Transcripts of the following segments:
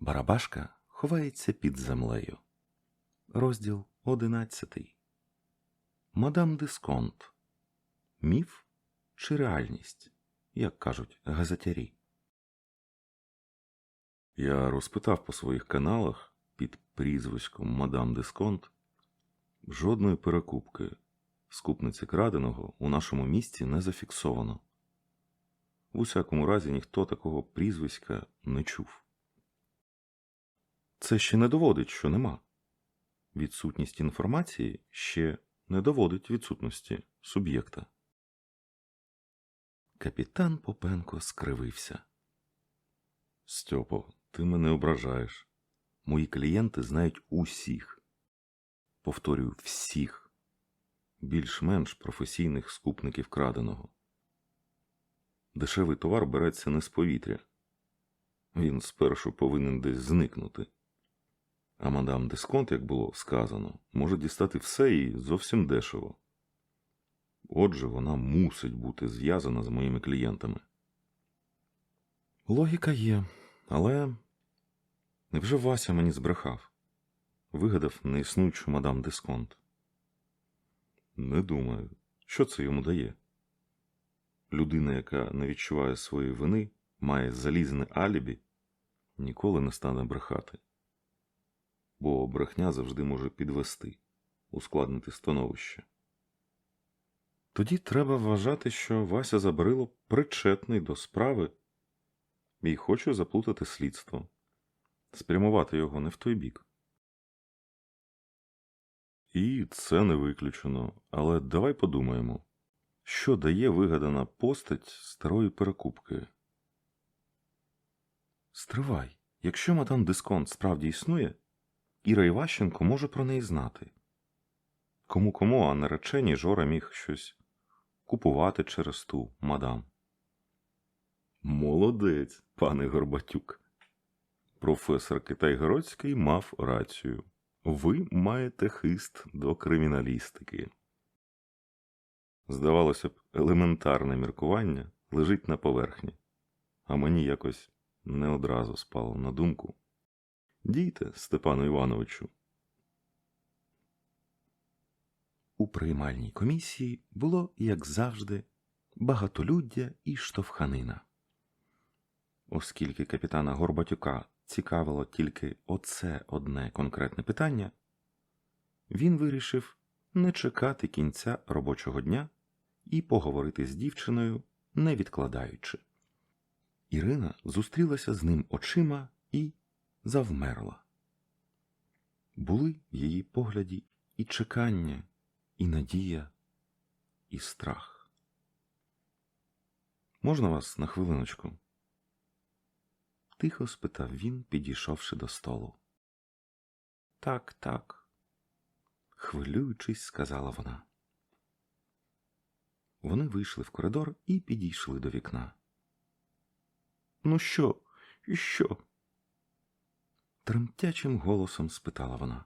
Барабашка ховається під землею. Розділ одинадцятий. Мадам Дисконт. Міф чи реальність, як кажуть газетярі. Я розпитав по своїх каналах під прізвиськом Мадам Дисконт жодної перекупки скупниці краденого у нашому місті не зафіксовано. В усякому разі ніхто такого прізвиська не чув. Це ще не доводить, що нема. Відсутність інформації ще не доводить відсутності суб'єкта. Капітан Попенко скривився. Стьопо, ти мене ображаєш. Мої клієнти знають усіх. Повторюю, всіх більш-менш професійних скупників краденого. Дешевий товар береться не з повітря. Він спершу повинен десь зникнути. А мадам Дисконт, як було сказано, може дістати все і зовсім дешево. Отже, вона мусить бути зв'язана з моїми клієнтами. Логіка є, але невже Вася мені збрехав? Вигадав неіснуючу мадам Дисконт. Не думаю, що це йому дає. Людина, яка не відчуває своєї вини, має залізне алібі, ніколи не стане брехати. Бо брехня завжди може підвести, ускладнити становище. Тоді треба вважати, що Вася Забарило причетний до справи і хоче заплутати слідство, спрямувати його не в той бік. І це не виключено, але давай подумаємо, що дає вигадана постать старої перекупки. Стривай, якщо мадам Дисконт справді існує, Іра Іващенко може про неї знати. Кому кому, а нареченій Жора міг щось купувати через ту мадам. Молодець, пане Горбатюк. Професор Китайгородський мав рацію. Ви маєте хист до криміналістики. Здавалося б, елементарне міркування лежить на поверхні, а мені якось не одразу спало на думку. Дійте, Степану Івановичу. У приймальній комісії було, як завжди, багатолюддя і штовханина. Оскільки капітана Горбатюка цікавило тільки оце одне конкретне питання, він вирішив не чекати кінця робочого дня і поговорити з дівчиною, не відкладаючи. Ірина зустрілася з ним очима і завмерла. Були в її погляді і чекання, і надія, і страх. Можна вас на хвилиночку? Тихо спитав він, підійшовши до столу. Так, так, хвилюючись, сказала вона. Вони вийшли в коридор і підійшли до вікна. Ну що, що? Тремтячим голосом спитала вона.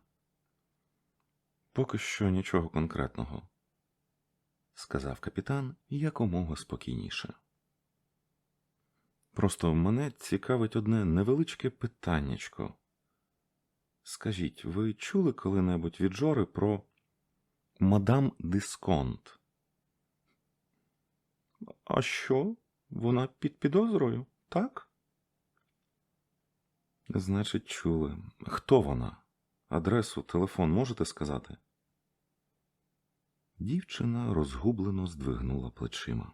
Поки що нічого конкретного, сказав капітан якомога спокійніше. Просто мене цікавить одне невеличке питаннячко. Скажіть, ви чули коли-небудь від Жори про мадам Дисконт? А що? Вона під підозрою, так? Значить, чули. Хто вона? Адресу, телефон можете сказати? Дівчина розгублено здвигнула плечима.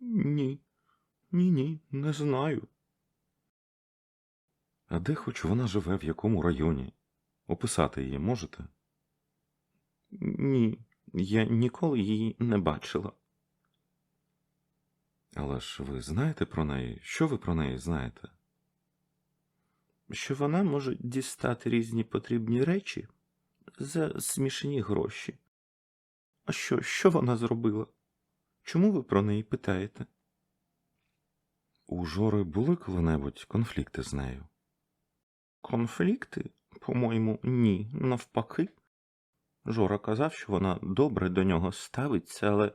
Ні, ні, ні, не знаю. А де хоч вона живе, в якому районі? Описати її можете? Ні, я ніколи її не бачила. Але ж ви знаєте про неї? Що ви про неї знаєте? Що вона може дістати різні потрібні речі за смішні гроші. А що, що вона зробила? Чому ви про неї питаєте? У Жори були коли-небудь конфлікти з нею? Конфлікти? По-моєму, ні, навпаки. Жора казав, що вона добре до нього ставиться, але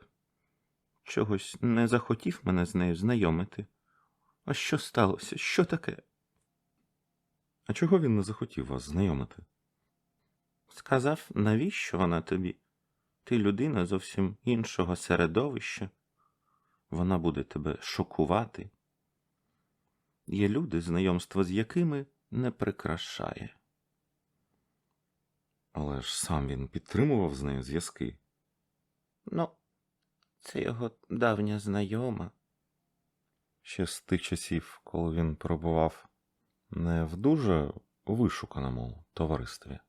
чогось не захотів мене з нею знайомити. А що сталося? Що таке? А чого він не захотів вас знайомити? Сказав, навіщо вона тобі? Ти людина зовсім іншого середовища. Вона буде тебе шокувати. Є люди, знайомство з якими не прикрашає. Але ж сам він підтримував з нею зв'язки. Ну, це його давня знайома. Ще з тих часів, коли він перебував не в дуже вишуканому товаристві.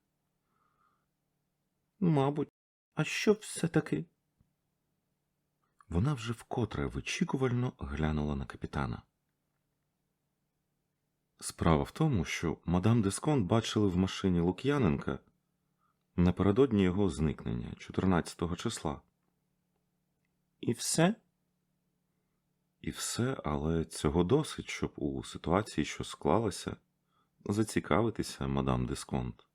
Мабуть, а що все-таки? Вона вже вкотре вичікувально глянула на капітана. Справа в тому, що мадам Дескон бачили в машині Лук'яненка напередодні його зникнення 14 числа. І все? І все, але цього досить, щоб у ситуації, що склалася, зацікавитися мадам Десконт.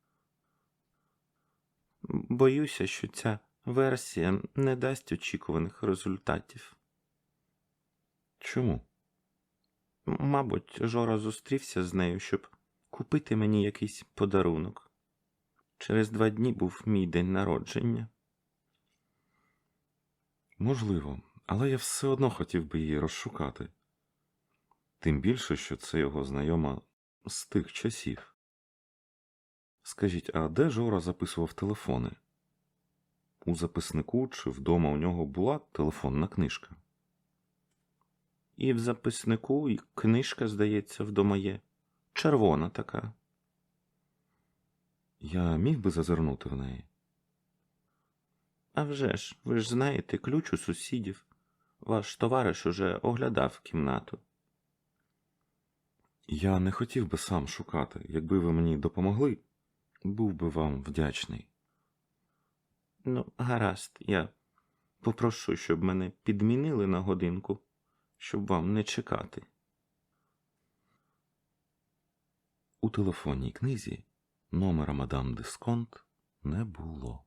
Боюся, що ця версія не дасть очікуваних результатів. Чому? Мабуть, Жора зустрівся з нею, щоб купити мені якийсь подарунок. Через два дні був мій день народження. Можливо, але я все одно хотів би її розшукати. Тим більше, що це його знайома з тих часів. Скажіть, а де Жора записував телефони? У записнику чи вдома у нього була телефонна книжка? І в записнику, і книжка, здається, вдома є. Червона така. Я міг би зазирнути в неї. А вже ж, ви ж знаєте, ключ у сусідів. Ваш товариш уже оглядав кімнату. Я не хотів би сам шукати. Якби ви мені допомогли, був би вам вдячний. Ну, гаразд, я попрошу, щоб мене підмінили на годинку, щоб вам не чекати. У телефонній книзі номера мадам Дисконт не було.